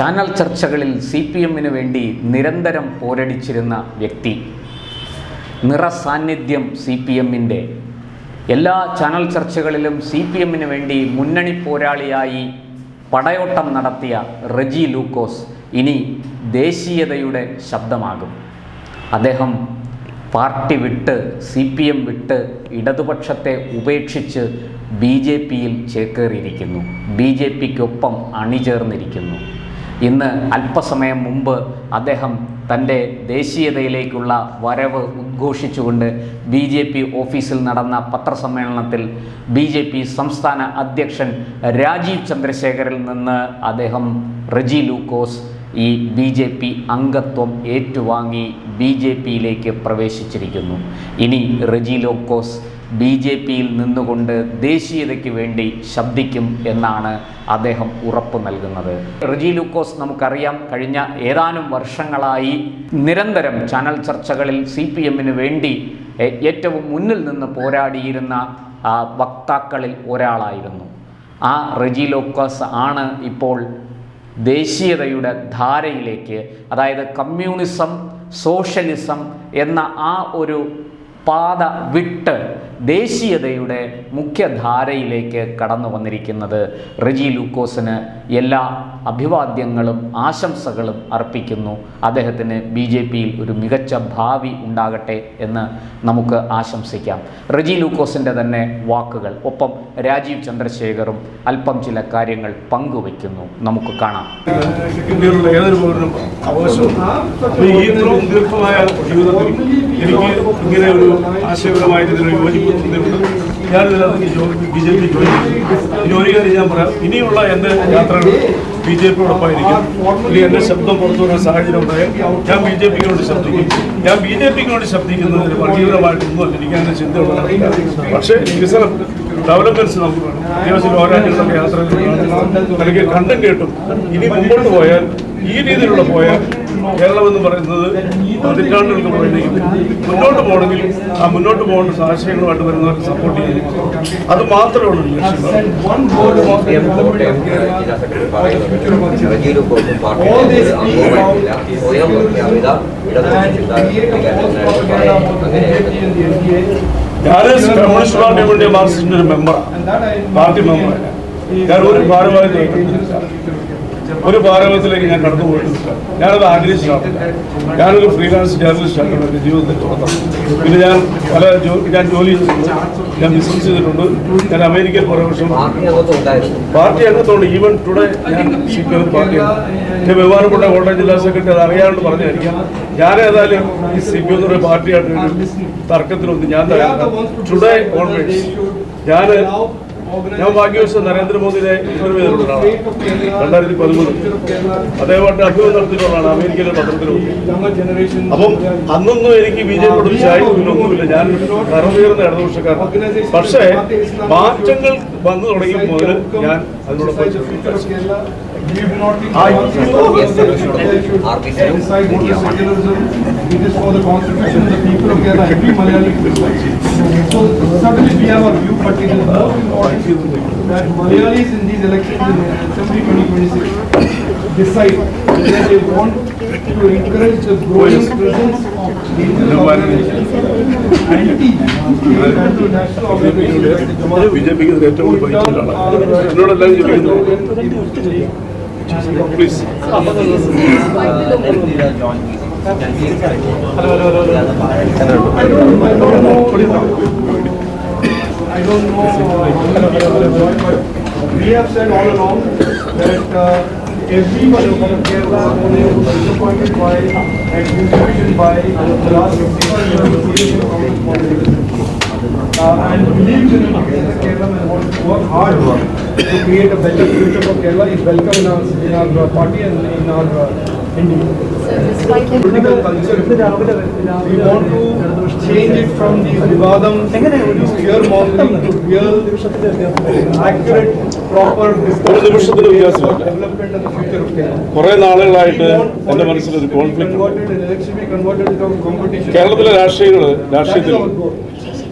Channel ചർച്ചകളിൽ C P എമ്മിന് വേണ്ടി നിരന്തരം പോരടിച്ചിരുന്ന വ്യക്തി. നിറസാന്നിധ്യം സി പി എമ്മിന്റെ എല്ലാ ചാനൽ ചർച്ചകളിലും സി പി എമ്മിന് വേണ്ടി മുന്നണി പോരാളിയായി പടയോട്ടം നടത്തിയ റെജി ലൂക്കോസ് ഇനി ദേശീയതയുടെ ശബ്ദമാകും. അദ്ദേഹം പാർട്ടി വിട്ട് സി പി എം വിട്ട് ഇടതുപക്ഷത്തെ ഉപേക്ഷിച്ച് ബി ജെ പിയിൽ ചേക്കേറിയിരിക്കുന്നു. B J പിക്കൊപ്പം അണിചേർന്നിരിക്കുന്നു. ഇന്ന് അല്പസമയം മുമ്പ് അദ്ദേഹം തന്റെ ദേശീയതയിലേക്കുള്ള വരവ് ഉദ്ഘോഷിച്ചുകൊണ്ട് ബി ജെ പി ഓഫീസിൽ നടന്ന പത്രസമ്മേളനത്തിൽ ബി ജെ പി സംസ്ഥാന അധ്യക്ഷൻ രാജീവ് ചന്ദ്രശേഖരിൽ നിന്ന് അദ്ദേഹം റെജി ലൂക്കോസ് ഈ ബി ജെ പി അംഗത്വം ഏറ്റുവാങ്ങി ബി ജെ പിയിലേക്ക് പ്രവേശിച്ചിരിക്കുന്നു. ഇനി റെജി ലോക്കോസ് ബി ജെ പിയിൽ നിന്നുകൊണ്ട് ദേശീയതയ്ക്ക് വേണ്ടി ശബ്ദിക്കും എന്നാണ് അദ്ദേഹം ഉറപ്പ് നൽകുന്നത്. റിജി ലൂക്കോസ് നമുക്കറിയാം കഴിഞ്ഞ ഏതാനും വർഷങ്ങളായി നിരന്തരം ചാനൽ ചർച്ചകളിൽ സി പി എമ്മിന് വേണ്ടി ഏറ്റവും മുന്നിൽ നിന്ന് പോരാടിയിരുന്ന വക്താക്കളിൽ ഒരാളായിരുന്നു. ആ റിജി ലൂക്കോസ് ആണ് ഇപ്പോൾ ദേശീയതയുടെ ധാരയിലേക്ക് അതായത് കമ്മ്യൂണിസം സോഷ്യലിസം എന്ന ആ ഒരു പാത വിട്ട് ദേശീയതയുടെ മുഖ്യധാരയിലേക്ക് കടന്നു വന്നിരിക്കുന്നത് റെജി ലൂക്കോസിന് എല്ലാ അഭിവാദ്യങ്ങളും ആശംസകളും അർപ്പിക്കുന്നു. അദ്ദേഹത്തിന് ബി ജെ പിയിൽ ഒരു മികച്ച ഭാവി ഉണ്ടാകട്ടെ എന്ന് നമുക്ക് ആശംസിക്കാം. റെജി ലൂക്കോസിന്റെ തന്നെ വാക്കുകൾ. ഒപ്പം രാജീവ് ചന്ദ്രശേഖറും അല്പം ചില കാര്യങ്ങൾ പങ്കുവയ്ക്കുന്നു. നമുക്ക് കാണാം. ഇന്ത്യയിലുള്ള ഏതൊരു ഈ എനിക്ക് ഇങ്ങനെ ഒരു ആശയപരമായിട്ട് യോജിപ്പ് ഞാനിതിനകത്ത് ബി ജെ പി ജോലി ചെയ്തു. ഇനി കാര്യം ഞാൻ പറയാം. ഇനിയുള്ള എന്റെ യാത്രകൾ ബി ജെ പിയോടൊപ്പമായിരിക്കും. ഇനി എന്റെ ശബ്ദം പുറത്തു വരുന്ന സാഹചര്യം ഉണ്ടായാൽ ഞാൻ ബി ജെ പിക്ക് വേണ്ടി ശബ്ദിക്കും. ഞാൻ ബി ജെ പിക്ക് വേണ്ടി ശബ്ദിക്കുന്നതിന് വർഗീയപരമായിട്ടൊന്നും എനിക്ക് അങ്ങനെ ചിന്തയുള്ളതാണ് പക്ഷേ വികസനം ഡെവലപ്മെന്റ്സ് നമുക്ക് വേണം. അത്യാവശ്യം ഓരോ യാത്രകൾ അല്ലെങ്കിൽ കണ്ടും കേട്ടും ഇനി മുമ്പോട്ട് പോയാൽ ഈ രീതിയിലുള്ള പോയാൽ കേരളം എന്ന് പറയുന്നത് പതിറ്റാണ്ടുകൾക്ക് പുറത്തേക്ക് മുന്നോട്ട് പോകണമെങ്കിൽ ആ മുന്നോട്ട് പോകേണ്ട ആശയങ്ങളുമായിട്ട് വരുന്നവർക്ക് സപ്പോർട്ട് ചെയ്യും അത് മാത്രമാണ് ഞാൻ കമ്മ്യൂണിസ്റ്റ് പാർട്ടി വേണ്ടിയ മാർക്സിസ്റ്റിന്റെ ഒരു മെമ്പറാണ് പാർട്ടി മെമ്പറാണ് ഞാൻ ഒരു ഭാരവാഹിത്വം ഒരു ഭാരവാഹത്തിലേക്ക് ഞാൻ കടന്നു പോയിട്ടില്ല. ഞാനത് ആഗ്രഹിച്ചിട്ടാണ് ഞാനൊരു ഫ്രീലാൻസ് ജേർണലിസ്റ്റാണ് എന്റെ ജീവിതത്തിൽ തുടക്കം പിന്നെ ഞാൻ പല ഞാൻ ജോലി ചെയ്തിട്ടുണ്ട്. ഞാൻ ബിസിനസ് ചെയ്തിട്ടുണ്ട്. ഞാൻ അമേരിക്കയിൽ കുറേ വർഷം പാർട്ടി അംഗത്തോണ്ട് ഈവൻ ടുഡേ ഞാൻ സ്പീക്കർ പാർട്ടി എന്റെ ബഹുമാനപ്പെട്ട കോട്ടയം ജില്ലാ സെക്രട്ടറി അത് അറിയാണ്ട് പറഞ്ഞായിരിക്കാം. ഞാൻ ഏതായാലും ഈ സി പി എന്നൊരു പാർട്ടിയായിട്ട് തർക്കത്തിലൊന്നും ഞാൻ ടുഡേ ഓൺവേഴ്സ് ഞാൻ ഞാൻ ഭാഗ്യവശം നരേന്ദ്രമോദിയെ ഇന്റർവ്യൂ ചെയ്തിട്ടുള്ള ആളാണ് രണ്ടായിരത്തി പതിമൂന്ന്. അതേപോലെ അഭിമുഖം നടത്തിയിട്ടുള്ളതാണ് അമേരിക്കയിലെ പത്രത്തിലും അപ്പം അന്നൊന്നും എനിക്ക് ബി ജെ പിയോട് ചായവുമില്ല ഒന്നുമില്ല. ഞാൻ കറവുയർന്ന ഇടതുപക്ഷക്കാരൻ പക്ഷേ മാറ്റങ്ങൾ വന്നു തുടങ്ങിയ മുതൽ ഞാൻ അതിനോടൊപ്പം It is for the constitution, the people of Kerala, every Malayali is. So certainly we have our view, but it is more important that Malayalis in these elections in Assembly 2026 decide whether they want to encourage the growing presence of B J പിക്ക് ഏറ്റവും കൂടുതൽ ഭയച്ചിട്ടുള്ള എന്നോടെല്ലാം ചോദിക്കുന്നു please I don't know we have said all along that uh, everyone from Kerala by disillusioned by the last 65 years of Indian Congress politics. Uh, and believes in Kerala and wants to work hard to create a better future for Kerala is welcome in our, in our party and in our uh. Political culture. We want to change it from these vivadams, these fear mongering to real, accurate, proper discussion about development and the future of Kerala. കുറെ നാളുകളായിട്ട് be converted into competition. കേരളത്തിലെ രാഷ്ട്രീയങ്ങൾ രാഷ്ട്രീയത്തിൽ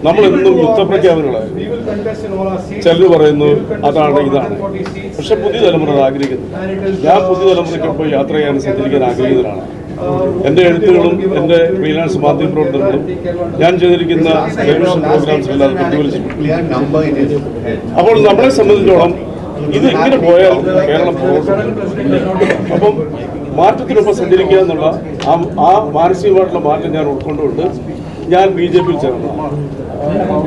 our എന്നും യുദ്ധപ്രഖ്യാപനങ്ങളായിരുന്നു. ചിലർ പറയുന്നു അതാണ് ഇതാണ്. പക്ഷെ പുതിയ തലമുറ ആഗ്രഹിക്കുന്നു ഞാൻ പുതിയ തലമുറയ്ക്കൊപ്പം യാത്ര ചെയ്യാൻ സഞ്ചരിക്കാൻ ആഗ്രഹിക്കുന്നതാണ് എന്റെ എഴുത്തുകളും എന്റെ ഫ്രീലാൻസ് മാധ്യമ പ്രവർത്തനങ്ങളും ഞാൻ ചെയ്തിരിക്കുന്ന ടെലിവിഷൻ പ്രോഗ്രാംസ് പ്രതിഫലിച്ചിട്ടുണ്ട് in his അപ്പോൾ നമ്മളെ സംബന്ധിച്ചോളം ഇത് ഇങ്ങനെ പോയാൽ കേരളം അപ്പം മാറ്റത്തിനൊപ്പം സഞ്ചരിക്കുക എന്നുള്ള ആ ആ മാനസികമായിട്ടുള്ള മാറ്റം ഞാൻ ഉൾക്കൊണ്ടുകൊണ്ട് ഞാൻ ബി ജെ പിയിൽ ചേർന്നു We are uh,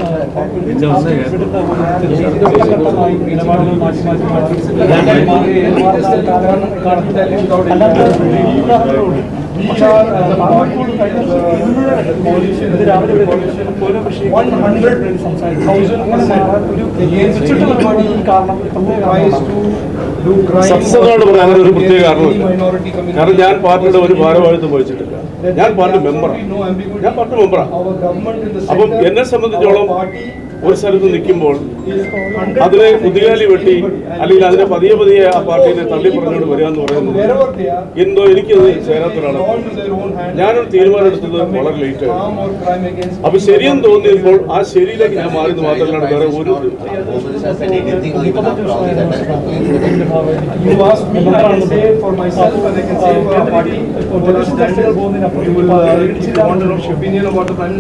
part സത്യസന്ധമായിട്ട് പറയാൻ അങ്ങനെ ഒരു പ്രത്യേക കാരണമില്ല. കാരണം ഞാൻ പാർട്ടിയുടെ ഒരു ഭാരവാഹിത്വം വഹിച്ചിട്ടില്ല ഞാൻ പാർട്ടി മെമ്പറാണ്. ഞാൻ പാർട്ടി മെമ്പറാണ് അപ്പം എന്നെ സംബന്ധിച്ചോളം ഒരു സ്ഥലത്ത് നിൽക്കുമ്പോൾ അതിലെ പുതിയാലി വെട്ടി അല്ലെങ്കിൽ അതിനെ പതിയെ പതിയെ ആ പാർട്ടിനെ തള്ളി പറഞ്ഞുകൊണ്ട് വരിക എന്ന് പറയുന്നത് എന്തോ എനിക്കത് ചേരാത്തൊരാണ് ഞാനൊരു തീരുമാനം എടുത്തത് വളരെ ലേറ്റ് അപ്പൊ ശരിയെന്ന് തോന്നിയപ്പോൾ ആ ശരിയിലേക്ക് ഞാൻ മാറി മാത്രമല്ല വേറെ ഒരു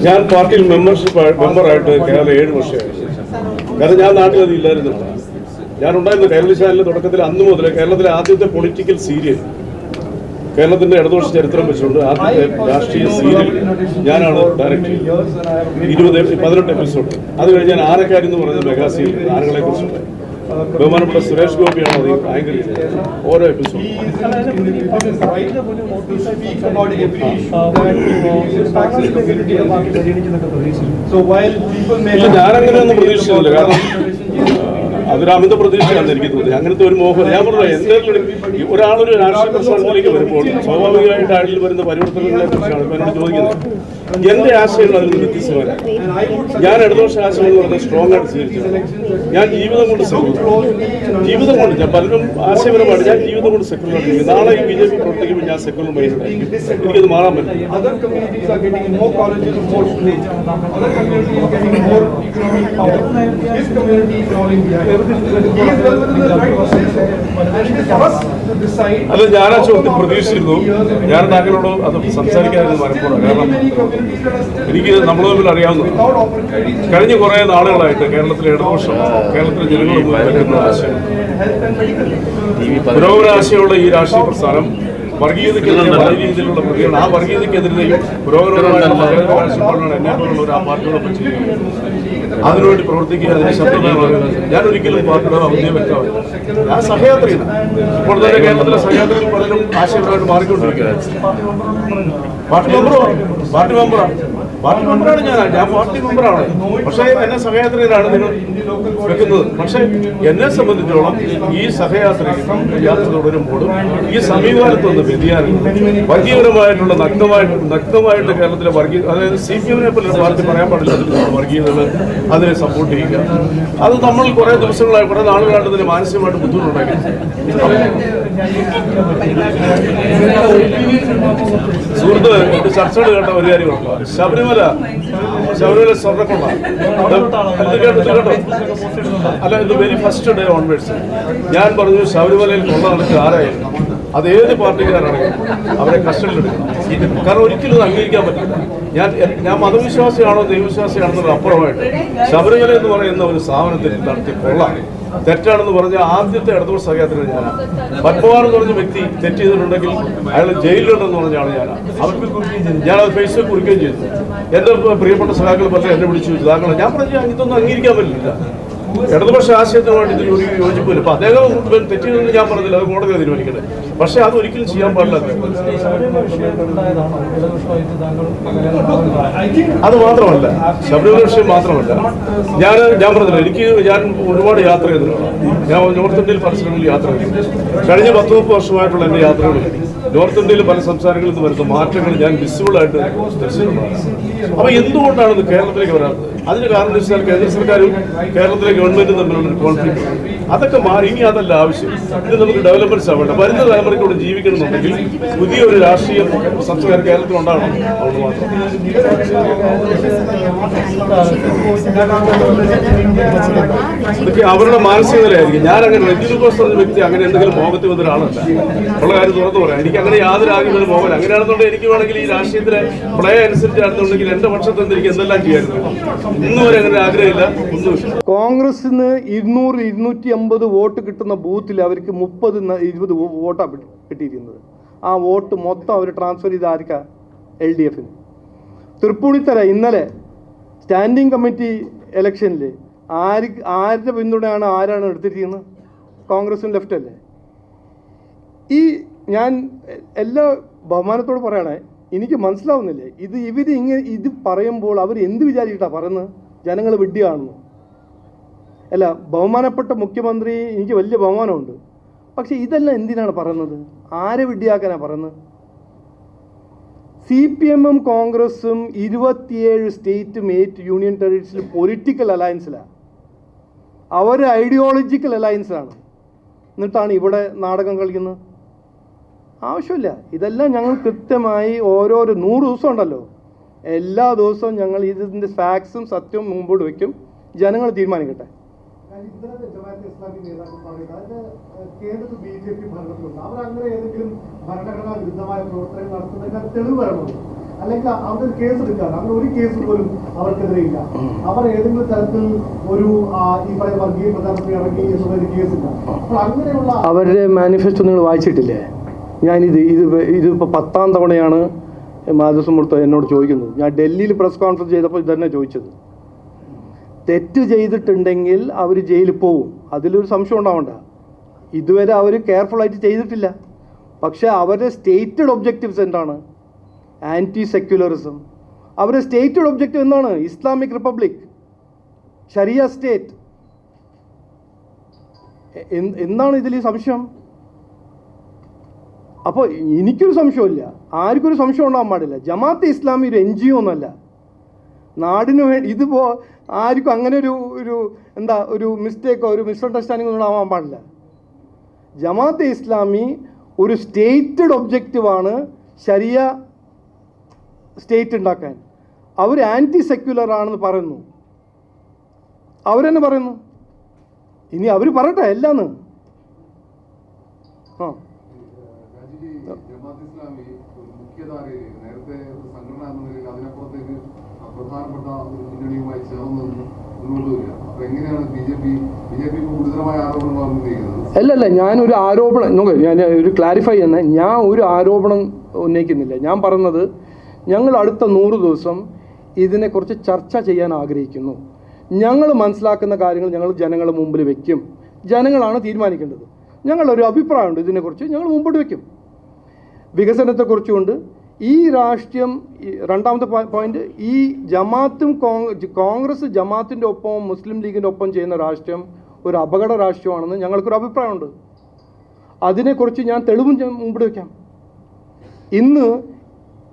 ഞാൻ പാർട്ടിയിൽ മെമ്പർഷിപ്പ് മെമ്പറായിട്ട് കേരളം ഏഴ് വർഷം കാരണം ഞാൻ നാട്ടിൽ അത് ഇല്ലായിരുന്നു. ഞാൻ ഉണ്ടായിരുന്ന കേരള ചാനലിന്റെ തുടക്കത്തിൽ അന്ന് മുതൽ കേരളത്തിലെ ആദ്യത്തെ പൊളിറ്റിക്കൽ സീരിയൽ കേരളത്തിന്റെ ഇടതുപക്ഷ ചരിത്രം വെച്ചുകൊണ്ട് ആദ്യത്തെ രാഷ്ട്രീയ സീരിയൽ ഞാനാണ് ചെയ്തത്. ഇരുപത് പതിനെട്ട് എപ്പിസോഡ്. അത് കഴിഞ്ഞ് ഞാൻ ആനക്കാരി എന്ന് പറയുന്ന മെഗാ സീരിയൽ. ആനകളെ ബഹുമാനപ്പെട്ട സുരേഷ് ഗോപിയാണ് അത് ആങ്കർ ചെയ്തത് ഓരോ എപ്പിസോഡ് have പ്രതീക്ഷിച്ചില്ല കാരണം about- പ്രതീക്ഷയാണ് എനിക്ക് തോന്നി അങ്ങനത്തെ ഒരു മോഹം. ഞാൻ പറഞ്ഞു എന്തെങ്കിലും ഒരാളൊരു രാഷ്ട്രീയ പ്രസ്ഥാനത്തിലേക്ക് വരുമ്പോൾ സ്വാഭാവികമായിട്ട് അയാളിൽ വരുന്ന പരിവർത്തനങ്ങളെ കുറിച്ചാണ് ഇപ്പൊ എന്നോട് ചോദിക്കുന്നത്. എന്റെ ആശയങ്ങൾ അതിൽ നിന്ന് വ്യത്യസ്തമല്ല. ഞാൻ ഇടതുപക്ഷ ആശയം എന്ന് പറഞ്ഞാൽ സ്ട്രോങ് ആയിട്ട് സ്വീകരിച്ചു ഞാൻ ജീവിതം കൊണ്ട് സെക്യുലർ ജീവിതം കൊണ്ട് ഞാൻ പലരും ആശയപരമായിട്ട് ഞാൻ ജീവിതം കൊണ്ട് സെക്കുലർ ആയിരിക്കും നാളെ ഈ ബി ജെ പി പ്രവർത്തിക്കുമ്പോൾ ഞാൻ സെക്കുലർ മൈൻഡായിരിക്കും എനിക്കത് മാറാൻ പറ്റില്ല. അത് ഞാൻ പ്രതീക്ഷിച്ചിരുന്നു. ഞാൻ താങ്കളോട് അത് സംസാരിക്കാനായിരുന്നു മനപ്പൂർവം കാരണം എനിക്ക് നമ്മൾ തമ്മിൽ അറിയാവുന്ന കഴിഞ്ഞ കുറെ നാളുകളായിട്ട് കേരളത്തിലെ ഇടദോഷം കേരളത്തിലെ ജനങ്ങളൊന്നും ആശയം. പുരോഗമനാശയമുള്ള ഈ രാഷ്ട്രീയ പ്രസ്ഥാനം വർഗീയതയ്ക്കെതിരെ പല രീതിയിലുള്ള പ്രതികരണം ആ വർഗീയതയ്ക്കെതിരെയും പുരോഗമനമായിട്ടുള്ള വളരെ കാഴ്ചപ്പാടാണ് എന്നെ പോലുള്ള ഒരു ആ പാർട്ടികളൊപ്പം ചെയ്യുന്നത്. അതിനുവേണ്ടി പ്രവർത്തിക്കുക അതിന് ശബ്ദമായി ഞാൻ ഒരിക്കലും പാർട്ടിയുടെ ഔദ്യോഗിക വ്യക്തമാണ് ഞാൻ സഹയാത്രിയാണ്. ഇപ്പോൾ തന്നെ കേരളത്തിലെ സഹയാത്രികൾ പലരും ആശയപരമായിട്ട് മാറിക്കൊണ്ടിരിക്കുകയാണ്. പാർട്ടി മെമ്പറോ പാർട്ടി മെമ്പറാണ്. പാർട്ടി മെമ്പറാണ് ഞാൻ. ഞാൻ പാർട്ടി മെമ്പറാണ്. പക്ഷേ എന്നെ സഹയാത്രയിലാണ് നിങ്ങൾ വെക്കുന്നത്. പക്ഷേ എന്നെ സംബന്ധിച്ചോളം ഈ സഹയാത്രയിൽ യാത്ര തുടരുമ്പോഴും ഈ സമീപകാലത്തൊന്ന് വ്യതിയാനം വർഗീയപരമായിട്ടുള്ള നഗ്നമായിട്ട് നഗ്നമായിട്ട് കേരളത്തിലെ വർഗീയ അതായത് സി പി എമ്മിനെ പോലെ പാർട്ടി പറയാൻ പാടില്ല. വർഗീയതകൾ അതിനെ സപ്പോർട്ട് ചെയ്യുക. അത് നമ്മൾ കുറേ ദിവസങ്ങളായി കുറേ നാളുകളായിട്ട് ഇതിന് മാനസികമായിട്ട് ബുദ്ധിമുട്ടുണ്ടാക്കി. സുഹൃത്ത് ചർച്ചകൾ കേട്ട ഒരു കാര്യം. ശബരിമല ശബരിമല സ്വർണക്കൊള്ള. അല്ല ഇത് വെരി ഫസ്റ്റ് ഡേ ഓൺവേഴ്സ് ഞാൻ പറഞ്ഞു ശബരിമലയിൽ കൊള്ള നടക്കുക ആരായാലും അത് ഏത് പാർട്ടിക്കാരാണെങ്കിലും അവരെ കസ്റ്റഡിയിലെടുക്കണം കാരണം ഒരിക്കലും ഇത് അംഗീകരിക്കാൻ പറ്റില്ല. ഞാൻ ഞാൻ മതവിശ്വാസിയാണോ ദൈവവിശ്വാസിയാണെന്നുള്ള അപ്പുറമായിട്ട് ശബരിമല എന്ന് പറയുന്ന ഒരു സ്ഥാപനത്തിൽ നടത്തിയ കൊള്ളാം. തെറ്റാണെന്ന് പറഞ്ഞ ആദ്യത്തെ ഇടതുപക്ഷ സഹയാത്രിക ഞാനാണ് പത്മവാർ എന്ന് പറഞ്ഞ വ്യക്തി തെറ്റ് ചെയ്തിട്ടുണ്ടെങ്കിൽ അയാൾ ജയിലിലുണ്ടെന്ന് പറഞ്ഞാണ് ഞാൻ അവർക്ക് ഞാനത് ഫേസ്ബുക്ക് കുറിക്കുകയും ചെയ്തു. എന്റെ പ്രിയപ്പെട്ട സഹാക്കൾ പലരും എന്നെ വിളിച്ചു താങ്കൾ ഞാൻ പറഞ്ഞു "ഞാൻ ഇതൊന്നും അംഗീകരിക്കാൻ പറ്റില്ല. ഇടതുപക്ഷ ആശയത്തിനുമായിട്ട് ഇതിൽ ഒരു യോജിപ്പില്ല. അപ്പൊ അദ്ദേഹം തെറ്റിയെന്ന് ഞാൻ പറഞ്ഞില്ല. അത് കോടതി തീരുമാനിക്കട്ടെ. പക്ഷെ അത് ഒരിക്കലും ചെയ്യാൻ പാടില്ല. അത് മാത്രമല്ല ശബരിമല വിഷയം മാത്രമല്ല. ഞാൻ ഞാൻ പറഞ്ഞില്ല എനിക്ക് ഞാൻ ഒരുപാട് യാത്ര ചെയ്തിട്ടുണ്ട്. ഞാൻ നോർത്ത് ഇന്ത്യയിൽ പല സ്ഥലങ്ങളിൽ യാത്ര ചെയ്തു കഴിഞ്ഞ പത്ത് മുപ്പത് വർഷമായിട്ടുള്ള എന്റെ യാത്രകളിൽ നോർത്ത് ഇന്ത്യയിൽ പല സംസ്ഥാനങ്ങളിൽ നിന്ന് വരുന്ന മാറ്റങ്ങൾ ഞാൻ വിസിബിളായിട്ട് ദർശിച്ചിട്ടുള്ളതാണ് അപ്പൊ എന്തുകൊണ്ടാണ് ഇത് കേരളത്തിലേക്ക് വരാത്തത്? അതിന് കാരണം വെച്ചാൽ കേന്ദ്ര സർക്കാരും കേരളത്തിലെ ഗവൺമെന്റും തമ്മിലുള്ള ഒരു കോൺഫ്ലിക്റ്റ് അതൊക്കെ മാറി. ഇനി അതല്ല ആവശ്യം. ഇത് നമുക്ക് ഡെവലപ്മെന്റ്സ് ആവേണ്ട വരുന്ന തലമുറയ്ക്കൂടെ ജീവിക്കണമെന്നുണ്ടെങ്കിൽ പുതിയൊരു രാഷ്ട്രീയ സംസ്കാരം കേരളത്തിൽ ഉണ്ടാകണം അതുകൊണ്ട് മാത്രം. ഇതൊക്കെ അവരുടെ മാനസിക നിലയായിരിക്കും ഞാൻ അങ്ങനെ രഞ്ജിത് പറഞ്ഞ വ്യക്തി അങ്ങനെ എന്തെങ്കിലും മോഹത്തിൽ വന്ന ഒരാളല്ല. ഉള്ള കാര്യം തുറന്നു പറയാം. എനിക്ക് അങ്ങനെ യാതൊരു ആഗ്രഹം മോഹൻ അങ്ങനെയാണെന്നുണ്ടെങ്കിൽ എനിക്ക് വേണമെങ്കിൽ ഈ രാഷ്ട്രീയത്തിലെ പ്ലേ അനുസരിച്ചാണെന്നുണ്ടെങ്കിൽ എന്റെ പക്ഷത്ത് എനിക്ക് എന്തെല്ലാം ചെയ്യായിരുന്നു ഇന്നും വരെ അങ്ങനെ ആഗ്രഹമില്ല. കോൺഗ്രസിന് ഇരുന്നൂറ് ഇരുന്നൂറ്റി അമ്പത് വോട്ട് കിട്ടുന്ന ബൂത്തിൽ അവർക്ക് മുപ്പത് ഇരുപത് വോട്ടാണ് കിട്ടിയിരിക്കുന്നത്. ആ വോട്ട് മൊത്തം അവർ ട്രാൻസ്ഫർ ചെയ്ത് ആർക്കാ? എൽ ഡി എഫിന്. തൃപ്പൂണിത്തറ ഇന്നലെ സ്റ്റാൻഡിംഗ് കമ്മിറ്റി ഇലക്ഷനിൽ ആര് ആരുടെ പിന്തുണയാണ് ആരാണ് എടുത്തിരിക്കുന്നത്? കോൺഗ്രസും ലെഫ്റ്റ് അല്ലേ? ഈ ഞാൻ എല്ലാ ബഹുമാനത്തോട് പറയണേ എനിക്ക് മനസ്സിലാവുന്നില്ലേ? ഇത് ഇവർ ഇങ്ങനെ ഇത് പറയുമ്പോൾ അവർ എന്ത് വിചാരിച്ചിട്ടാ പറയുന്നത്? ജനങ്ങൾ വിഡ്ഢിയാണെന്ന് അല്ല ബഹുമാനപ്പെട്ട മുഖ്യമന്ത്രി എനിക്ക് വലിയ ബഹുമാനമുണ്ട്. പക്ഷെ ഇതെല്ലാം എന്തിനാണ് പറയുന്നത്? ആരെ വിഡ്ഢിയാക്കാനാണ് പറയുന്നത്? സി പി എമ്മും കോൺഗ്രസും ഇരുപത്തിയേഴ് സ്റ്റേറ്റും എയ്റ്റ് യൂണിയൻ ടെറിട്ടറീസിൽ പൊളിറ്റിക്കൽ അലയൻസിലാണ് അവർ ഐഡിയോളജിക്കൽ അലയൻസാണ് എന്നിട്ടാണ് ഇവിടെ നാടകം കളിക്കുന്നത്. ആവശ്യമില്ല. ഇതെല്ലാം ഞങ്ങൾ കൃത്യമായി ഓരോരോ നൂറ് ദിവസം ഉണ്ടല്ലോ. എല്ലാ ദിവസവും ഞങ്ങൾ ഇതിന്റെ ഫാക്സും സത്യവും മുമ്പോട്ട് വയ്ക്കും ജനങ്ങൾ തീരുമാനിക്കട്ടെ. അവർ അല്ലെങ്കിൽ കേസ് എടുക്കാറ് അങ്ങനെ ഒരു കേസ് പോലും അവർക്കെതിരെ ഇല്ല. അവർ ഏതെങ്കിലും തരത്തിൽ ഒരു ഈ പറയുന്ന വർഗീയ പ്രധാനമന്ത്രി ഇറങ്ങി എന്നുള്ളൊരു കേസില്ല അപ്പോൾ അങ്ങനെയുള്ള അവരുടെ മാനിഫെസ്റ്റോ നിങ്ങൾ വായിച്ചിട്ടില്ലേ? ഞാനിത് ഇത് ഇതിപ്പോൾ പത്താം തവണയാണ് മാധവസുമൃത്ത് എന്നോട് ചോദിക്കുന്നത്. ഞാൻ ഡൽഹിയിൽ പ്രസ് കോൺഫറൻസ് ചെയ്തപ്പോൾ ഇതന്നെ ചോദിച്ചത്. തെറ്റ് ചെയ്തിട്ടുണ്ടെങ്കിൽ അവർ ജയിലിൽ പോവും. അതിലൊരു സംശയം ഉണ്ടാവണ്ട. ഇതുവരെ അവർ കെയർഫുള്ളായിട്ട് ചെയ്തിട്ടില്ല. പക്ഷേ അവരുടെ സ്റ്റേറ്റഡ് ഒബ്ജക്റ്റീവ്സ് എന്താണ്? ആന്റി സെക്യുലറിസം അവരുടെ സ്റ്റേറ്റഡ് ഒബ്ജക്റ്റീവ് എന്താണ്? ഇസ്ലാമിക് റിപ്പബ്ലിക് ഷരിയ സ്റ്റേറ്റ് എന്താണ് ഇതിൽ സംശയം? അപ്പോൾ എനിക്കൊരു സംശയമില്ല ആർക്കും ഒരു സംശയം ഉണ്ടാകാൻ പാടില്ല. ജമാഅത്തെ ഇസ്ലാമി ഒരു എൻ ജി ഒ ഒന്നല്ല നാടിന് വേണ്ടി ഇതിപ്പോൾ ആർക്കും അങ്ങനെ ഒരു ഒരു എന്താ ഒരു മിസ്റ്റേക്കോ ഒരു മിസ്അണ്ടർസ്റ്റാൻഡിംഗ് ഒന്നും ആവാൻ പാടില്ല. ജമാഅത്തെ ഇസ്ലാമി ഒരു സ്റ്റേറ്റഡ് ഒബ്ജക്റ്റീവാണ് ശരിയ സ്റ്റേറ്റ് ഉണ്ടാക്കാൻ. അവർ ആന്റി സെക്യുലർ ആണെന്ന് പറയുന്നു. അവരെന്നെ പറയുന്നു. ഇനി അവർ പറയട്ടെ എല്ലാന്ന്. ആ രാജീവ് ജമാഅത്ത് ഇസ്ലാമി ഒരു മുഖ്യധാരയിൽ നേരത്തെ ഒരു സംഘടന എന്ന നിലയിൽ അതിനപ്പുറത്തേക്ക് പ്രധാനപ്പെട്ട ഒരു മുന്നണിയുമായി ചേർന്ന് നിന്ന് മുന്നോട്ട് വരിക അപ്പൊ എങ്ങനെയാണ് B J P B J P ഗുരുതരമായ ആരോപണങ്ങളാണ് ഉന്നയിക്കുന്നത്? അല്ലല്ല ഞാനൊരു ആരോപണം നോക്ക് ഞാൻ ഞാൻ ഒരു ക്ലാരിഫൈ ചെയ്യുന്ന. ഞാൻ ഒരു ആരോപണം ഉന്നയിക്കുന്നില്ല. ഞാൻ പറഞ്ഞത് ഞങ്ങൾ അടുത്ത നൂറ് ദിവസം ഇതിനെക്കുറിച്ച് ചർച്ച ചെയ്യാൻ ആഗ്രഹിക്കുന്നു. ഞങ്ങൾ മനസ്സിലാക്കുന്ന കാര്യങ്ങൾ ഞങ്ങൾ ജനങ്ങളുടെ മുമ്പിൽ വെക്കും. ജനങ്ങളാണ് തീരുമാനിക്കേണ്ടത്. ഞങ്ങളൊരു അഭിപ്രായമുണ്ട് ഇതിനെക്കുറിച്ച് ഞങ്ങൾ മുമ്പോട്ട് വെക്കും. വികസനത്തെക്കുറിച്ചുകൊണ്ട് ഈ രാഷ്ട്രീയം രണ്ടാമത്തെ പോയിന്റ് ഈ ജമാത്തും കോൺഗ്രസ് ജമാത്തിന്റെ ഒപ്പം മുസ്ലിം ലീഗിന്റെ ഒപ്പം ചെയ്യുന്ന രാഷ്ട്രീയം ഒരു അപകട രാഷ്ട്രീയമാണെന്ന് ഞങ്ങൾക്കൊരു അഭിപ്രായമുണ്ട്. അതിനെക്കുറിച്ച് ഞാൻ തെളിവും മുമ്പിട്ട് വയ്ക്കാം. ഇന്ന്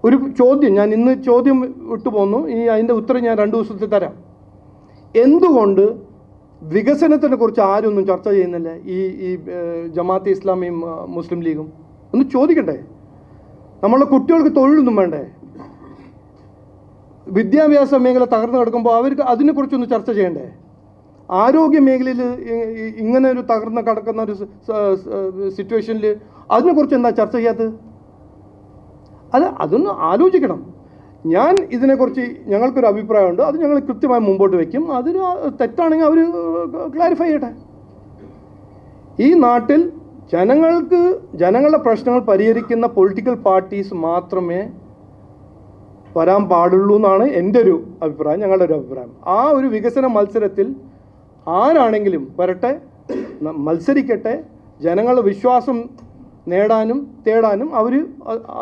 ഒരു ചോദ്യം ഞാൻ ഇന്ന് ചോദ്യം വിട്ടുപോന്നു ഇനി അതിന്റെ ഉത്തരം ഞാൻ രണ്ട് ദിവസത്തിൽ തരാം. എന്തുകൊണ്ട് വികസനത്തിനെ കുറിച്ച് ആരും ഒന്നും ചർച്ച ചെയ്യുന്നില്ല ഈ ഈ ജമാഅത്തെ ഇസ്ലാമിയും മുസ്ലിം ലീഗും? ഒന്ന് ചോദിക്കട്ടെ നമ്മളെ കുട്ടികൾക്ക് തൊഴിലൊന്നും വേണ്ടേ? വിദ്യാഭ്യാസ മേഖല തകർന്നു കിടക്കുമ്പോൾ അവർക്ക് അതിനെക്കുറിച്ചൊന്ന് ചർച്ച ചെയ്യണ്ടേ? ആരോഗ്യ മേഖലയിൽ ഇങ്ങനെ ഒരു തകർന്ന് കിടക്കുന്ന ഒരു സിറ്റുവേഷനിൽ അതിനെക്കുറിച്ച് എന്താ ചർച്ച ചെയ്യാത്തത്? അത് അതൊന്ന് ആലോചിക്കണം. ഞാൻ ഇതിനെക്കുറിച്ച് ഞങ്ങൾക്കൊരു അഭിപ്രായമുണ്ട്. അത് ഞങ്ങൾ കൃത്യമായി മുമ്പോട്ട് വയ്ക്കും അതിന് തെറ്റാണെങ്കിൽ അവർ ക്ലാരിഫൈ ചെയ്യട്ടെ. ഈ നാട്ടിൽ ജനങ്ങൾക്ക് ജനങ്ങളുടെ പ്രശ്നങ്ങൾ പരിഹരിക്കുന്ന പൊളിറ്റിക്കൽ പാർട്ടീസ് മാത്രമേ വരാൻ പാടുള്ളൂ എന്നാണ് എന്റെ ഒരു അഭിപ്രായം ഞങ്ങളുടെ ഒരു അഭിപ്രായം. ആ ഒരു വികസന മത്സരത്തിൽ ആരാണെങ്കിലും വരട്ടെ മത്സരിക്കട്ടെ ജനങ്ങളുടെ വിശ്വാസം നേടാനും തേടാനും അവർ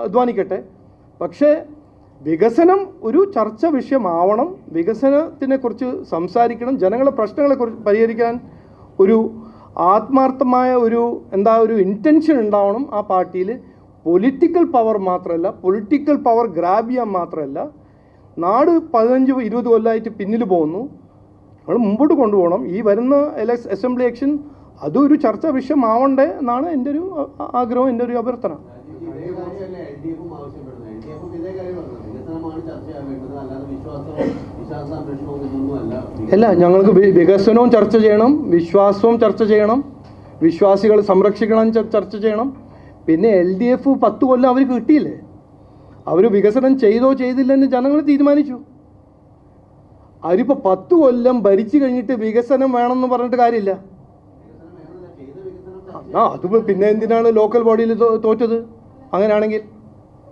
അധ്വാനിക്കട്ടെ. പക്ഷേ വികസനം ഒരു ചർച്ച വിഷയമാവണം വികസനത്തിനെക്കുറിച്ച് സംസാരിക്കണം ജനങ്ങളുടെ പ്രശ്നങ്ങളെക്കുറിച്ച് പരിഹരിക്കാൻ ഒരു ആത്മാർത്ഥമായ ഒരു എന്താ ഒരു ഇന്റൻഷൻ ഉണ്ടാവണം ആ പാർട്ടിയിൽ. പൊളിറ്റിക്കൽ പവർ മാത്രമല്ല പൊളിറ്റിക്കൽ പവർ ഗ്രാബ് ചെയ്യാൻ മാത്രമല്ല നാട് പതിനഞ്ച് ഇരുപത് കൊല്ലമായിട്ട് പിന്നിൽ പോകുന്നു. നമ്മൾ മുമ്പോട്ട് കൊണ്ടുപോകണം. ഈ വരുന്ന എലക്സ് അസംബ്ലി ഇലക്ഷൻ അതൊരു ചർച്ചാ വിഷയമാവണ്ടേ എന്നാണ് എന്റെ ഒരു ആഗ്രഹം എന്റെ ഒരു അഭ്യർത്ഥന. വിശ്വാസ അല്ല ഞങ്ങൾക്ക് വികസനവും ചർച്ച ചെയ്യണം വിശ്വാസവും ചർച്ച ചെയ്യണം വിശ്വാസികൾ സംരക്ഷിക്കണം ചർച്ച ചെയ്യണം. പിന്നെ എൽ ഡി എഫ് പത്ത് കൊല്ലം അവർക്ക് കിട്ടിയില്ലേ? അവർ വികസനം ചെയ്തോ ചെയ്തില്ലെന്ന് ജനങ്ങൾ തീരുമാനിച്ചു. അവരിപ്പോൾ പത്ത് കൊല്ലം ഭരിച്ചു കഴിഞ്ഞിട്ട് വികസനം വേണമെന്ന് പറഞ്ഞിട്ട് കാര്യമില്ല. ആ അത് പിന്നെ എന്തിനാണ് ലോക്കൽ ബോഡിയിൽ തോറ്റത്? അങ്ങനെയാണെങ്കിൽ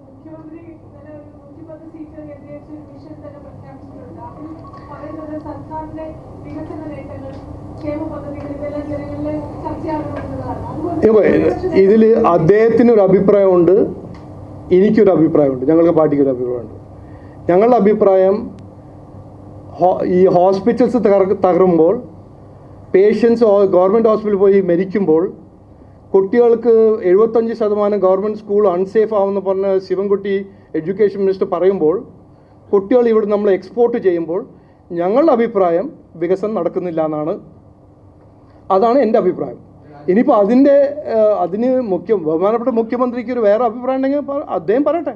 മുഖ്യമന്ത്രി ഇന്നലെ ഒരു നൂറ്റിപ്പത്ത് സീറ്റ് കേന്ദ്രീകരിച്ച് ഒരു മിഷൻ തന്നെ പ്രഖ്യാപിച്ചിട്ടുണ്ട് അതിൽ പറയുന്നത് സർക്കാരിന്റെ വികസന നേട്ടങ്ങൾ ക്ഷേമ പദ്ധതികൾ ഇതെല്ലാം ജനങ്ങളിലെ ചർച്ചയാകണമെന്നതാണ് അതുകൊണ്ട് ഇതിൽ അദ്ദേഹത്തിന് ഒരു അഭിപ്രായമുണ്ട് എനിക്കൊരു അഭിപ്രായമുണ്ട് ഞങ്ങൾക്ക് പാർട്ടിക്ക് ഒരു അഭിപ്രായമുണ്ട്. ഞങ്ങളുടെ അഭിപ്രായം ഈ ഹോസ്പിറ്റൽസ് തകർക്കുമ്പോൾ പേഷ്യൻസ് ഗവൺമെന്റ് ഹോസ്പിറ്റലിൽ പോയി മരിക്കുമ്പോൾ കുട്ടികൾക്ക് എഴുപത്തഞ്ച് ശതമാനം ഗവൺമെന്റ് സ്കൂൾ അൺസേഫ് ആവുമെന്ന് പറഞ്ഞ ശിവൻകുട്ടി എഡ്യൂക്കേഷൻ മിനിസ്റ്റർ പറയുമ്പോൾ കുട്ടികൾ ഇവിടെ നമ്മൾ എക്സ്പോർട്ട് ചെയ്യുമ്പോൾ ഞങ്ങളുടെ അഭിപ്രായം വികസനം നടക്കുന്നില്ല എന്നാണ്. അതാണ് എന്റെ അഭിപ്രായം. ഇനിയിപ്പോൾ അതിന്റെ അതിന് മുഖ്യ ബഹുമാനപ്പെട്ട മുഖ്യമന്ത്രിക്ക് ഒരു വേറെ അഭിപ്രായം ഉണ്ടെങ്കിൽ അദ്ദേഹം പറയട്ടെ.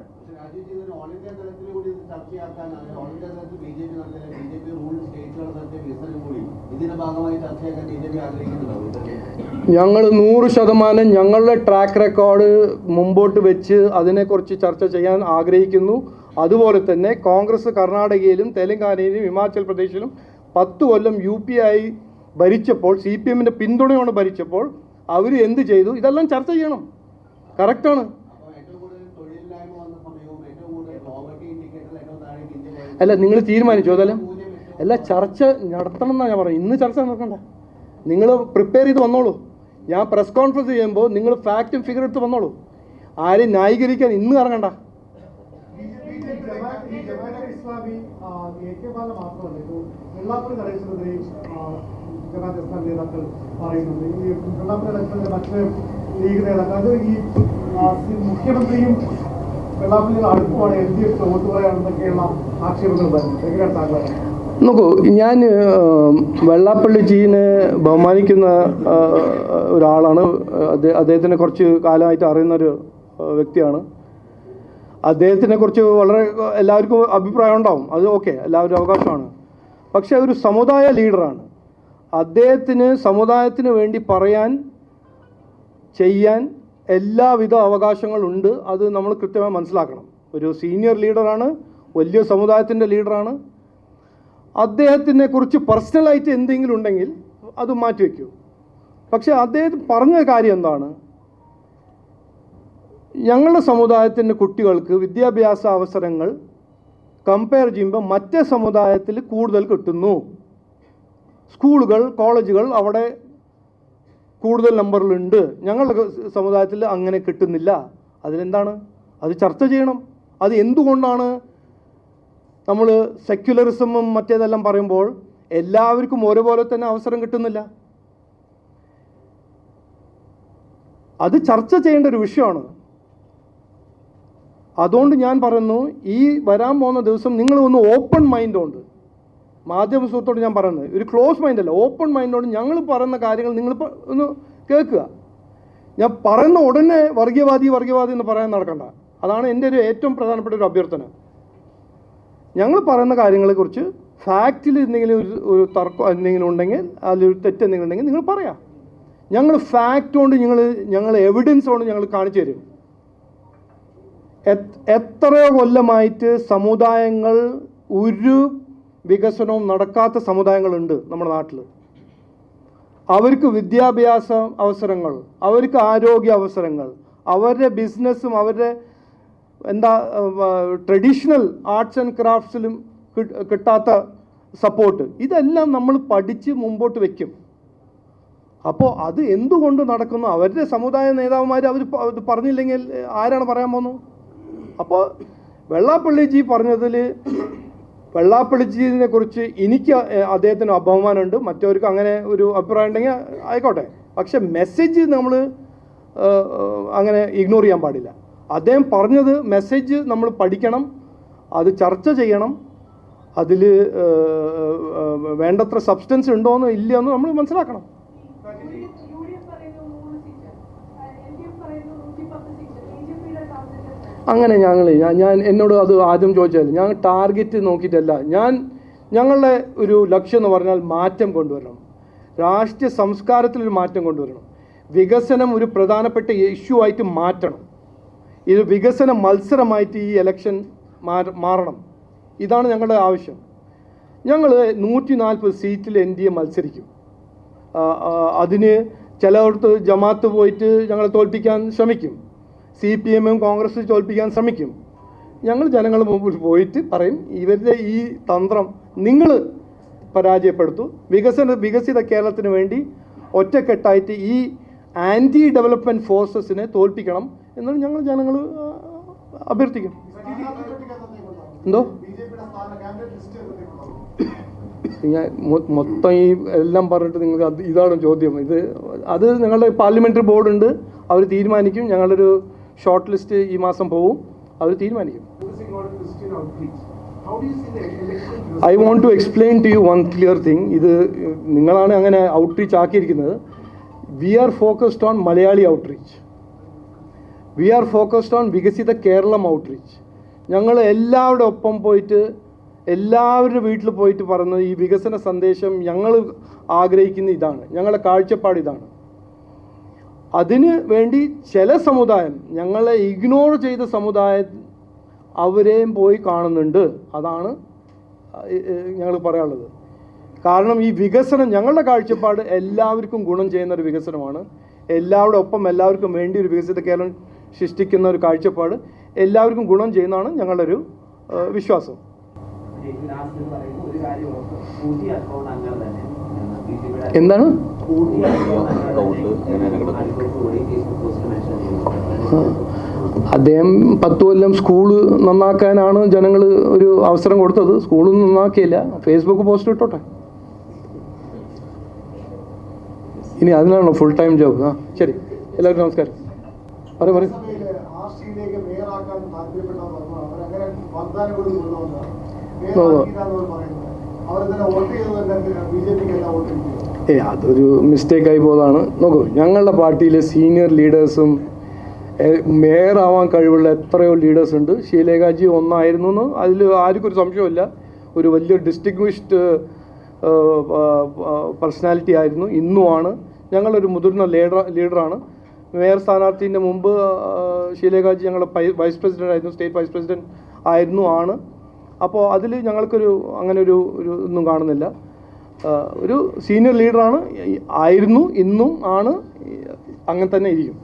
ഞങ്ങൾ നൂറ് ശതമാനം ഞങ്ങളുടെ ട്രാക്ക് റെക്കോർഡ് മുമ്പോട്ട് വെച്ച് അതിനെക്കുറിച്ച് ചർച്ച ചെയ്യാൻ ആഗ്രഹിക്കുന്നു. അതുപോലെ തന്നെ കോൺഗ്രസ് കർണാടകയിലും തെലങ്കാനയിലും ഹിമാചൽ പ്രദേശിലും പത്ത് കൊല്ലം യു പി ആയി ഭരിച്ചപ്പോൾ സി പി എമ്മിന്റെ പിന്തുണയോടെ ഭരിച്ചപ്പോൾ അവർ എന്ത് ചെയ്തു ഇതെല്ലാം ചർച്ച ചെയ്യണം കറക്റ്റാണ് അല്ല നിങ്ങൾ തീരുമാനിച്ചു അതെല്ലാം അല്ല ചർച്ച നടത്തണം എന്നാണ് ഞാൻ പറയുന്നത് ഇന്ന് ചർച്ച നടക്കണ്ട നിങ്ങൾ പ്രിപ്പയർ ചെയ്ത് വന്നോളൂ ഞാൻ പ്രസ് കോൺഫറൻസ് ചെയ്യുമ്പോൾ നിങ്ങൾ ഫാക്റ്റും ഫിഗർ എടുത്ത് വന്നോളൂ ആരെയും ന്യായീകരിക്കാൻ ഇന്ന് ഇറങ്ങണ്ട ഇസ്ലാമി ഇസ്ലാമി നേതാക്കൾ പറയുന്നത് ഈ വെള്ളാപ്പള്ളി നടേശനെതിരെ മറ്റ് ലീഗ് നേതാക്കൾ അത് ഈ മുഖ്യമന്ത്രിയും വെള്ളാപ്പള്ളിയുടെ അടുപ്പമാണ് എൽ ഡി എഫ് വോട്ട് പറയാണെന്നൊക്കെയുള്ള ആക്ഷേപങ്ങൾ വരുന്നത് എങ്ങനെയാണ് താങ്കൾ നോക്കൂ ഞാൻ വെള്ളാപ്പള്ളി ജീനെ ബഹുമാനിക്കുന്ന ഒരാളാണ്. അദ്ദേഹ- അദ്ദേഹത്തിനെ കുറച്ച് കാലമായിട്ട് അറിയുന്ന ഒരു ആ, വ്യക്തിയാണ്. അദ്ദേഹത്തിനെ കുറിച്ച് വളരെ എല്ലാവർക്കും അഭിപ്രായം ഉണ്ടാവും. അത് ഓക്കെ എല്ലാവരും അവകാശമാണ്. പക്ഷേ ഒരു സമുദായ ലീഡറാണ്. അദ്ദേഹത്തിന് സമുദായത്തിന് വേണ്ടി പറയാൻ ചെയ്യാൻ എല്ലാവിധ അവകാശങ്ങളുണ്ട്. അത് നമ്മൾ കൃത്യമായി മനസ്സിലാക്കണം. ഒരു സീനിയർ ലീഡറാണ് വലിയ സമുദായത്തിന്റെ ലീഡറാണ് അദ്ദേഹത്തിനെ കുറിച്ച് പേഴ്സണലായിട്ട് എന്തെങ്കിലും ഉണ്ടെങ്കിൽ അത് മാറ്റിവെക്കൂ പക്ഷെ അദ്ദേഹം പറഞ്ഞ കാര്യം എന്താണ്? ഞങ്ങളുടെ സമുദായത്തിന്റെ കുട്ടികൾക്ക് വിദ്യാഭ്യാസ അവസരങ്ങൾ കമ്പയർ ചെയ്യുമ്പോൾ മറ്റേ സമുദായത്തിൽ കൂടുതൽ കിട്ടുന്നു. സ്കൂളുകൾ കോളേജുകൾ അവിടെ കൂടുതൽ നമ്പറിലുണ്ട്. ഞങ്ങളുടെ സമുദായത്തിൽ അങ്ങനെ കിട്ടുന്നില്ല. അതിലെന്താണ്? അത് ചർച്ച ചെയ്യണം. അത് എന്തുകൊണ്ടാണ് നമ്മൾ സെക്യുലറിസമും മറ്റേതെല്ലാം പറയുമ്പോൾ എല്ലാവർക്കും ഒരുപോലെ തന്നെ അവസരം കിട്ടുന്നില്ല? അത് ചർച്ച ചെയ്യേണ്ട ഒരു വിഷയമാണ്. അതുകൊണ്ട് ഞാൻ പറയുന്നു ഈ വരാൻ പോകുന്ന ദിവസം നിങ്ങൾ ഒന്ന് ഓപ്പൺ മൈൻഡുണ്ട്. മാധ്യമ സുഹൃത്തോട് ഞാൻ പറയുന്നത് ഒരു ക്ലോസ് മൈൻഡ് അല്ല ഓപ്പൺ മൈൻഡോട് ഞങ്ങൾ പറയുന്ന കാര്യങ്ങൾ നിങ്ങൾ ഒന്ന് കേൾക്കുക. ഞാൻ പറയുന്ന ഉടനെ വർഗീയവാദി വർഗീയവാദി എന്ന് പറയാൻ നടക്കണ്ട. അതാണ് എന്റെ ഒരു ഏറ്റവും പ്രധാനപ്പെട്ട ഒരു അഭ്യർത്ഥന. ഞങ്ങൾ പറയുന്ന കാര്യങ്ങളെക്കുറിച്ച് ഫാക്റ്റിൽ എന്തെങ്കിലും ഒരു ഒരു തർക്കം എന്തെങ്കിലും ഉണ്ടെങ്കിൽ അതിലൊരു തെറ്റ് എന്തെങ്കിലും ഉണ്ടെങ്കിൽ നിങ്ങൾ പറയാം. ഞങ്ങൾ ഫാക്റ്റ് കൊണ്ട് ഞങ്ങൾ ഞങ്ങൾ എവിഡൻസ് കൊണ്ട് ഞങ്ങൾ കാണിച്ചു തരും. എത്രയോ കൊല്ലമായിട്ട് സമുദായങ്ങൾ ഒരു വികസനവും നടക്കാത്ത സമുദായങ്ങളുണ്ട് നമ്മുടെ നാട്ടിൽ അവർക്ക് വിദ്യാഭ്യാസ അവസരങ്ങൾ അവർക്ക് ആരോഗ്യ അവസരങ്ങൾ അവരുടെ ബിസിനസ്സും അവരുടെ എന്താ ട്രഡീഷണൽ ആർട്സ് ആൻഡ് ക്രാഫ്റ്റ്സിലും കിട്ടാത്ത സപ്പോർട്ട്. ഇതെല്ലാം നമ്മൾ പഠിച്ച് മുമ്പോട്ട് വയ്ക്കും അപ്പോൾ അത് എന്തുകൊണ്ട് നടക്കുന്നു? അവരുടെ സമുദായ നേതാവുമാർ അവർ പറഞ്ഞില്ലെങ്കിൽ ആരാണ് പറയാൻ പോകുന്നത്? അപ്പോൾ വെള്ളാപ്പള്ളിജി പറഞ്ഞതിൽ വെള്ളാപ്പള്ളിജിനെ കുറിച്ച് എനിക്ക് അദ്ദേഹത്തിന് അപമാനമുണ്ട്. മറ്റവർക്ക് അങ്ങനെ ഒരു അഭിപ്രായം ഉണ്ടെങ്കിൽ ആയിക്കോട്ടെ. പക്ഷെ മെസ്സേജ് നമ്മൾ അങ്ങനെ ഇഗ്നോർ ചെയ്യാൻ പാടില്ല. അദ്ദേഹം പറഞ്ഞത് മെസ്സേജ് നമ്മൾ പഠിക്കണം അത് ചർച്ച ചെയ്യണം അതിൽ വേണ്ടത്ര സബ്സ്റ്റൻസ് ഉണ്ടോ ഇല്ലയോ എന്ന് നമ്മൾ മനസ്സിലാക്കണം യു ഡി എഫ് പറയുന്നു മൂന്ന് സീറ്റ് എൽ ഡി എഫ് പറയുന്നു നൂറ്റി പത്ത് സീറ്റ് ബി ജെ പിയുടെ ടാർഗറ്റ് അങ്ങനെ ഞങ്ങൾ ഞാൻ എന്നോട് അത് ആദ്യം ചോദിച്ചാൽ ഞാൻ ടാർഗറ്റ് നോക്കിയിട്ടല്ല. ഞാൻ ഞങ്ങളുടെ ഒരു ലക്ഷ്യം എന്ന് പറഞ്ഞാൽ മാറ്റം കൊണ്ടുവരണം. രാഷ്ട്രീയ സംസ്കാരത്തിലൊരു മാറ്റം കൊണ്ടുവരണം. വികസനം ഒരു പ്രധാനപ്പെട്ട ഇഷ്യൂ ആയിട്ട് മാറ്റണം. ഇത് വികസന മത്സരമായിട്ട് ഈ ഇലക്ഷൻ മാറണം. ഇതാണ് ഞങ്ങളുടെ ആവശ്യം. ഞങ്ങൾ നൂറ്റി നാൽപ്പത് സീറ്റിൽ എൻ ഡി എ മത്സരിക്കും. അതിന് ചിലയിടത്ത് ജമാത്ത് പോയിട്ട് ഞങ്ങളെ തോൽപ്പിക്കാൻ ശ്രമിക്കും. സി പി എമ്മും കോൺഗ്രസ് തോൽപ്പിക്കാൻ ശ്രമിക്കും. ഞങ്ങൾ ജനങ്ങൾ മുമ്പിൽ പോയിട്ട് പറയും ഇവരുടെ ഈ തന്ത്രം നിങ്ങൾ പരാജയപ്പെടുത്തു. വികസന വികസിത കേരളത്തിന് വേണ്ടി ഒറ്റക്കെട്ടായിട്ട് ഈ ആന്റി ഡെവലപ്മെന്റ് ഫോഴ്സസിനെ തോൽപ്പിക്കണം എന്ന് ഞങ്ങൾ ജനങ്ങൾ അഭ്യർത്ഥിക്കും. എന്തോ? ഞാൻ മൊത്തം ഈ എല്ലാം പറഞ്ഞിട്ട് നിങ്ങൾക്ക് ഇതാണ് ചോദ്യം. ഇത് അത് ഞങ്ങളുടെ പാർലമെന്ററി ബോർഡുണ്ട് അവർ തീരുമാനിക്കും. ഞങ്ങളൊരു ഷോർട്ട് ലിസ്റ്റ് ഈ മാസം പോവും. അവർ തീരുമാനിക്കും. I want to explain to you one clear thing ഇത് നിങ്ങളാണ് അങ്ങനെ outreach ആക്കിയിരിക്കുന്നത്. We are focused on Malayali outreach we are focused on വികസിത കേരളം ഔട്ട്റീച്ച് ഞങ്ങൾ എല്ലാവരുടെ ഒപ്പം പോയിട്ട് എല്ലാവരുടെ വീട്ടിൽ പോയിട്ട് പറയുന്നത് ഈ വികസന സന്ദേശം ഞങ്ങൾ ആഗ്രഹിക്കുന്ന ഇതാണ്. ഞങ്ങളുടെ കാഴ്ചപ്പാട് ഇതാണ്. അതിന് വേണ്ടി ചില സമുദായം ഞങ്ങളെ ഇഗ്നോർ ചെയ്ത സമുദായം അവരെയും പോയി കാണുന്നുണ്ട്. അതാണ് ഞങ്ങൾ പറയാനുള്ളത്. കാരണം ഈ വികസനം ഞങ്ങളുടെ കാഴ്ചപ്പാട് എല്ലാവർക്കും ഗുണം ചെയ്യുന്ന ഒരു വികസനമാണ്. എല്ലാവരുടെ ഒപ്പം എല്ലാവർക്കും വേണ്ടി ഒരു വികസിത കേരളം സൃഷ്ടിക്കുന്ന ഒരു കാഴ്ചപ്പാട് എല്ലാവർക്കും ഗുണം ചെയ്യുന്നതാണ് ഞങ്ങളുടെ ഒരു വിശ്വാസം എന്താണ്? അദ്ദേഹം പത്ത് കൊല്ലം സ്കൂൾ നന്നാക്കാനാണ് ജനങ്ങൾ ഒരു അവസരം കൊടുത്തത്. സ്കൂളും നന്നാക്കിയില്ല. Facebook post ഇട്ടോട്ടെ. ഇനി അതിനാണോ ഫുൾ ടൈം ജോബ് ആ ശരി. എല്ലാവർക്കും നമസ്കാരം. പറയൂ പറയൂ. വോട്ട് ബി ജെ പിക്ക് എല്ലാം വോട്ട് ഏ അതൊരു മിസ്റ്റേക്കായി പോയതാണ്. നോക്കൂ ഞങ്ങളുടെ പാർട്ടിയിലെ സീനിയർ ലീഡേഴ്സും മേയർ ആവാൻ കഴിവുള്ള എത്രയോ ലീഡേഴ്സ് ഉണ്ട്. ഷീലേഖാജി ഒന്നായിരുന്നു എന്ന് അതിൽ ആർക്കും ഒരു സംശയമില്ല ഒരു വലിയ ഡിസ്റ്റിങ്വിഷ്ഡ് പേഴ്സണാലിറ്റി ആയിരുന്നു. ഇന്നുമാണ് ഞങ്ങളൊരു മുതിർന്ന ലീഡർ ലീഡറാണ് മേയർ സ്ഥാനാർത്ഥിന്റെ മുമ്പ് ഷീലേഖാജി ഞങ്ങളുടെ വൈസ് പ്രസിഡന്റ് ആയിരുന്നു സ്റ്റേറ്റ് വൈസ് പ്രസിഡന്റ് ആയിരുന്നു ആണ്. അപ്പോൾ അതിൽ ഞങ്ങൾക്കൊരു അങ്ങനെ ഒരു ഒരു ഒന്നും കാണുന്നില്ല. ഒരു സീനിയർ ലീഡറാണ് ആയിരുന്നു ഇന്നും ആണ് അങ്ങനെ തന്നെ ഇരിക്കും.